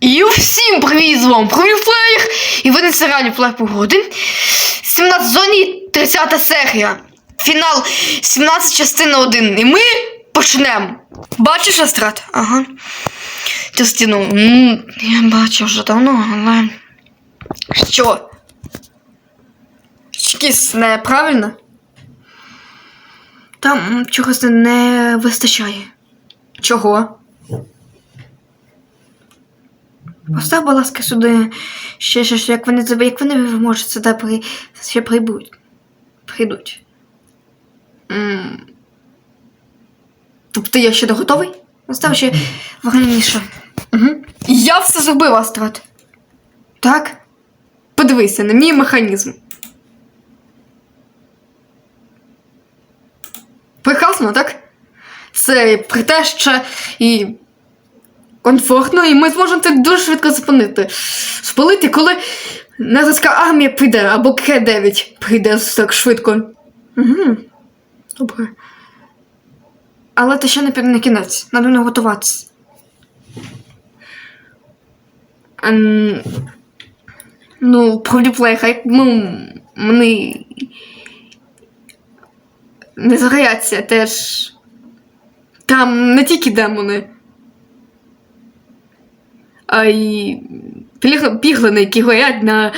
І всім привіт з вами Плеєр! І ви на серіалі Плеєр Погоди. 17 зоні 30 серія. Фінал 17 частина 1. І ми почнемо. Бачиш, Астрат? Ага. Частину. Ну, я бачу вже давно, але. Що? Якісь неправильно? Там чогось не вистачає. Чого? Постав, будь ласка, сюди ще щось, як вони як вони можуть сюди при... ще прибудуть. Прийдуть. М. Тобто я ще не готовий? Постав ще вогняніше. Угу. Я все зробив, Астрад. Так? Подивися на мій механізм. Прекрасно, так? Це притеща і комфортно, і ми зможемо це дуже швидко зупинити. Спалити, коли натовська армія прийде, або К9 прийде так швидко. Угу. Добре. Але це ще не, під- не кінець. Надо не готуватися. Ем, ну, правдіплей, хай ну, вони не згоряться теж. Там не тільки демони а й піг- піглини, які горять на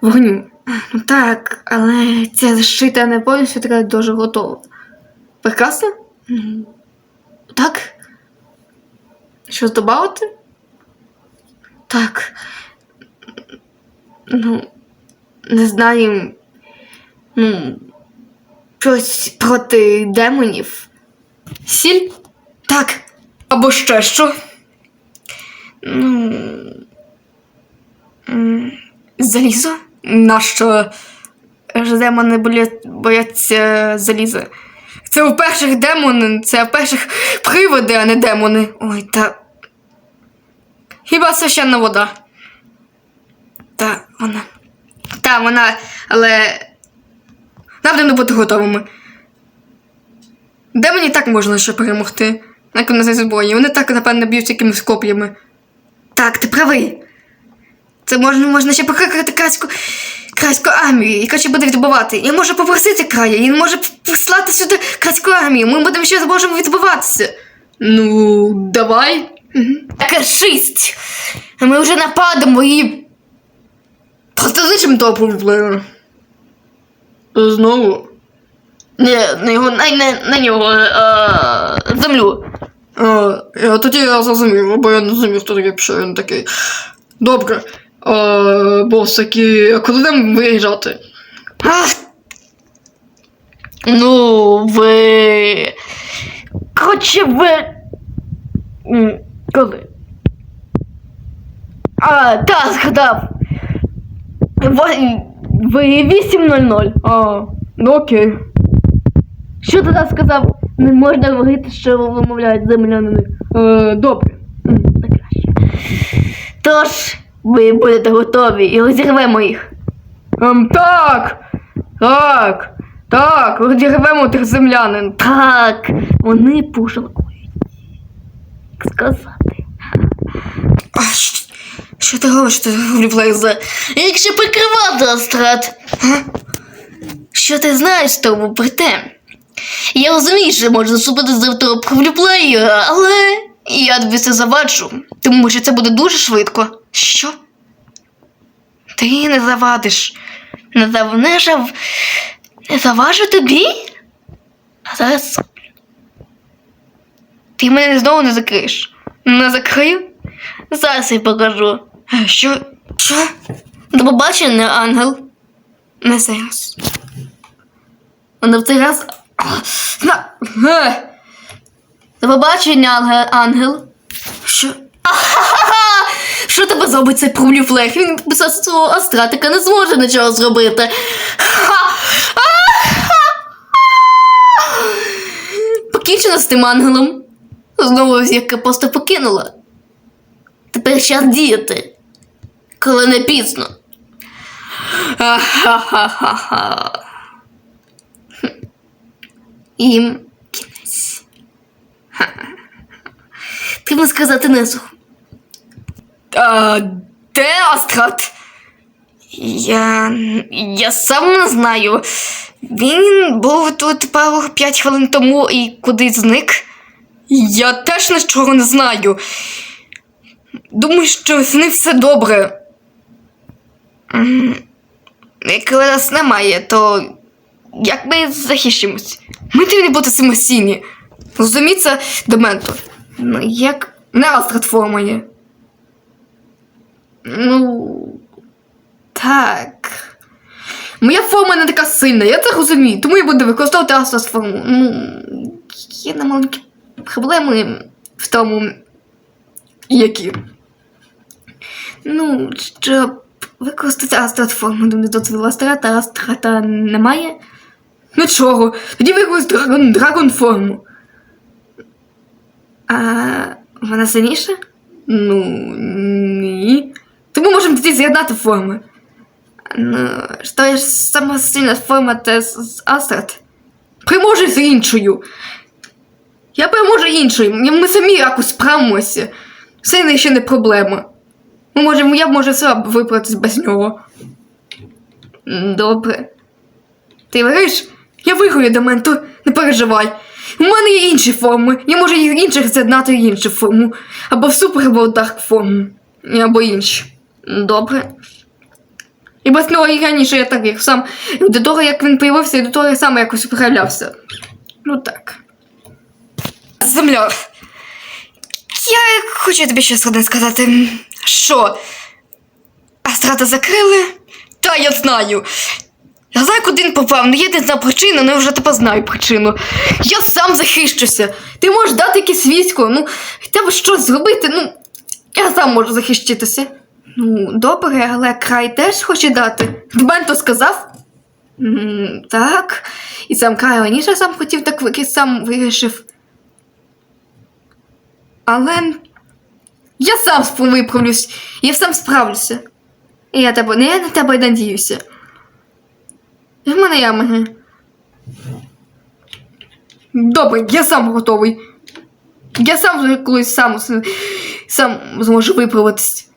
вогню. Ну так, але ця защита не повністю така дуже готова. Прекрасно? Так. Щось додати? Так. Ну, не знаю. Ну, щось проти демонів. Сіль? Так. Або ще що? Ну. Залізо? Нащо ж демони бояться заліза? Це у перших демони, це у перших приводи, а не демони. Ой, та. Хіба священна вода? Та вона. Та вона, але. Нам не бути готовими. Демонів так можна ще перемогти. Як вони зі зброї. Вони так, напевно, б'ють якимись коп'ями. Так, ти правий. Це можна, можна ще покликати крайську, крайську армію, яка ще буде відбувати. І може попросити края, і може прислати сюди крайську армію. Ми будемо ще зможемо відбуватися. Ну, давай. Таке шість. Ми вже нападемо і. Просто зичимо того проблему. Знову. Ні, на його, на, на, на нього, а, землю. Я, тоді я зрозумів, бо я не розумів, хто такий що він такий. Добре. А, бос такий, а коли нам виїжджати? Ну, ви. Коротше, ви. Коли? А, так, згадав. Ви, ви 8.00. А, ну окей. Що ти там сказав? Не можна говорити, що вимовляють землянини. Е, добре. Так краще. Тож, ви будете готові і розірвемо їх. Ем, так. Так. Так, розірвемо тих землянин. Так, вони пожалкують. Як сказати. Що ти говориш, ти Блейзе? Якщо прикривати Астрад. Що ти знаєш з тому про те? Я розумію, що можна зробити з автором плеєра, але я тобі це заваджу, тому що це буде дуже швидко. Що? Ти не завадиш. Не зав... не, жав... не заважу тобі? А зараз. Ти мене знову не закриєш. Не закрию? Зараз я покажу. Що? Що? До побачення, ангел. Не зараз. Вона в цей раз. До побачення, ангел. Що? Що тебе зробить цей проблюфлех? Він без свого астратика не зможе нічого зробити. Покінчено з тим ангелом. Знову яка просто покинула. Тепер час діяти. Коли не пізно. Ха-ха-ха-ха. Їм кінець. Треба сказати Несу. А, де Астрад? Я. Я сам не знаю. Він був тут пару п'ять хвилин тому і кудись зник. Я теж нічого не знаю. Думаю, що з ним все добре. Якщо нас немає, то як ми захищимось? Ми повинні бути самостійні. Розуміється, Дементо. Ну, як не Астрад форма є. Ну. Так. Моя форма не така сильна, я це розумію, тому я буду використовувати Астрад форму. Ну, є на маленькі проблеми в тому. Які. Ну, щоб використати Астрад форму, думаю, дозволила Астрата, Астрата немає. Нічого, тоді використаю драгон, драгон форму. А вона сильніша? Ну, ні. Тому можемо тоді з'єднати форми. Ну, що ж сама сильна форма це з Астрад. Приможи з іншою. Я переможу іншою. Ми самі якось справимося. Сильний ще не проблема. Ми можемо, я б може сама виправитись без нього. Добре. Ти виграєш? Я виграю до мене, не переживай. У мене є інші форми. Я можу їх інших з'єднати в іншу форму. Або в супер, або в дарк форму. Або інші. Добре. І без нього і раніше я так як сам. До того, як він появився, і до того я сам якось проявлявся. Ну так. Земля. Я хочу тобі щось одне сказати. Що? Астрата закрили? Та я знаю. Куди він попав, але я не знаю причину, але я вже тепер знаю причину. Я сам захищуся. Ти можеш дати якесь військо, ну, треба щось зробити, ну, я сам можу захищитися. Ну, добре, але край теж хоче дати. Дбенто сказав? М, так. І сам край раніше сам хотів, так ви- сам вирішив. Але я сам виправлюсь, я сам справлюся. І я тебе, не я на тебе надіюся. І в мене є. Добре, я сам готовий. Я сам колись сам, сам зможу виправитись.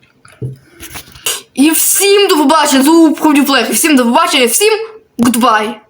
І всім до побачення, зуб Всім до побачення, всім гудбай.